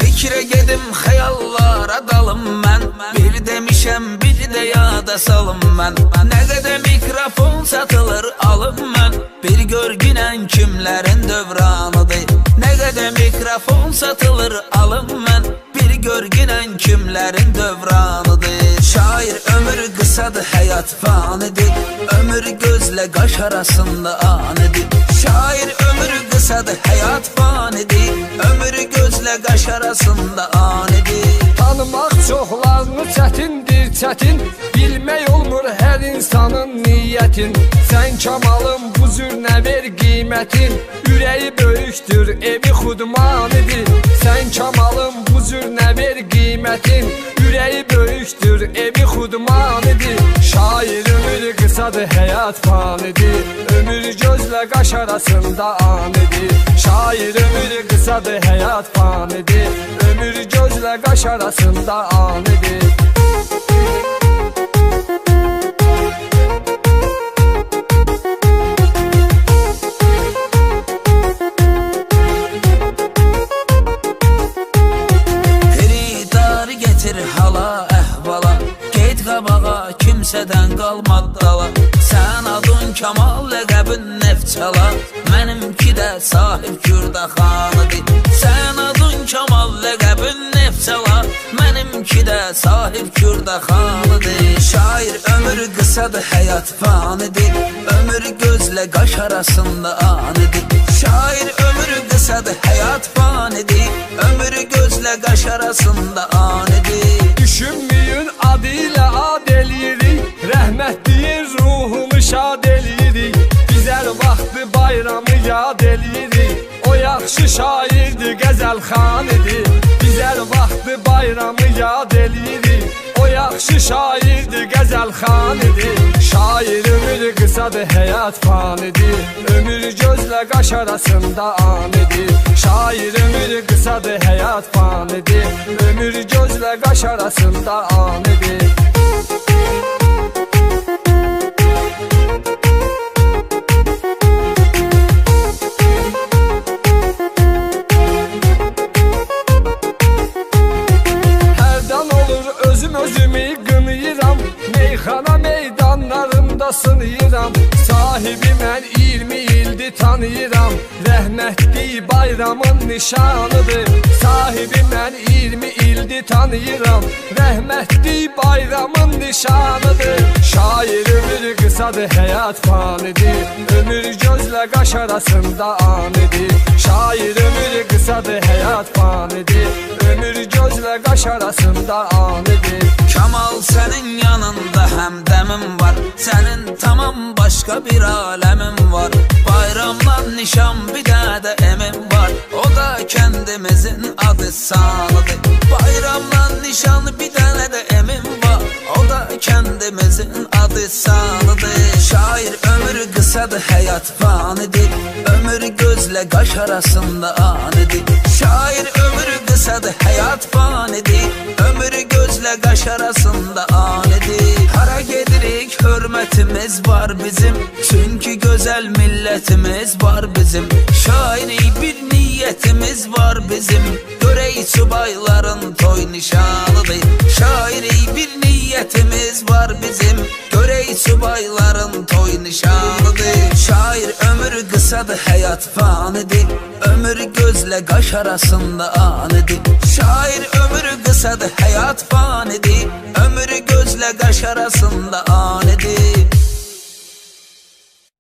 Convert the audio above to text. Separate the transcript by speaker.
Speaker 1: Fikrə gedim xəyallara dalım mən Bir demişəm bir də yada salım mən Nə qədər mikrofon satılır alım mən Bir görgünən kimlərin dövranıdır Nə qədər mikrofon satılır alım mən Bir görgünən kimlərin dövranıdır Şair ömür qısadır həyat fanidir. Ömür gözlə qaş arasında anidir Şair ömür qısadır həyat fanidir Ömür gözlə qaş arasında anidir
Speaker 2: Tanımaq çoxlarını çətindir çətin. Bilmək olmur hər insanın niyyətin. Sən kamalın bu cür nə ver qiymətin? Ürəyi böyükdür, evi xudmanidir. Sən kamalın bu cür nə ver qiymətin? Ürəyi böyükdür, evi xudmanidir Şair ömür qısadır, həyat fanidir Ömür gözlə qaş arasında anidir Şair ömür qısadır, həyat fanidir Ömür gözlə qaş arasında anidir
Speaker 1: Xiridarı kimsədən qalmad dala. Sən adın Kamal ləqəbin Neftçala. Mənimki də sahib Kürdaxanıdır Sən adın Kamal ləqəbin Neftçala. Mənimki də sahib Kürdaxanıdır Şair ömür qısadır həyat fanidir Ömür gözlə qaş arasında anidir Şair ömür qısadır həyat fanidir Ömür gözlə qaş arasında anidir
Speaker 2: Düşünməyin adı ilə ad eləyirik Biz hər vaxtı bayramı yad eləyirik O yaxşı şairdir, qəzəlxan idi Biz hər vaxtı bayramı yad eləyirik O yaxşı şairdir, qəzəlxan idi Şair ömür qısadır, həyat fanidir. Ömür gözlə qaş arasında anidir. Şair ömür qısadır, həyat fanidir. Ömür gözlə qaş arasında anidir. Hərdən özüm özümü qınayıram Meyxana meydanlarında sınıyıram. Sahibi mən 20 ildir tanıyıram. Rəhmətli bayramın nişanıdır. Sahibi mən 20 ildir tanıyıram. Rəhmətli bayramın nişanıdır. Şair ömür qısadır, həyat fanidir. Ömür gözlə qaş arasında anidir. Şair ömür qısadır, həyat fanidir. Ömür gözlə qaş arasında anidir
Speaker 1: yanında həmdəmim var. Sənin tamam başqa bir aləmin var. Bayramdan nişan bir dənə də emin var. O da kəndimizin adı sanıdır. Bayramdan nişan bir dənə də emin var. O da kəndimizin adı sanıdır. Şair ömür qısadır, həyat fanidir Ömür gözlə qaş arasında anidir. Şair ömür qısadır, həyat fanidir Ömür gözlə qaş arasında anidir hörmətimiz var bizim Çünki gözəl millətimiz var bizim. Şairi bir niyyətimiz var bizim Görək subayların toy nişanıdır. Şairi bir niyyətimiz var bizim Görək subayların toy nişanıdır. Şair ömür qısadır, həyat fanidir. Ömür gözlə qaş arasında anidir. Şair ömür qısadır, həyat fanidir. Ömür gözlə qaş arasında anidir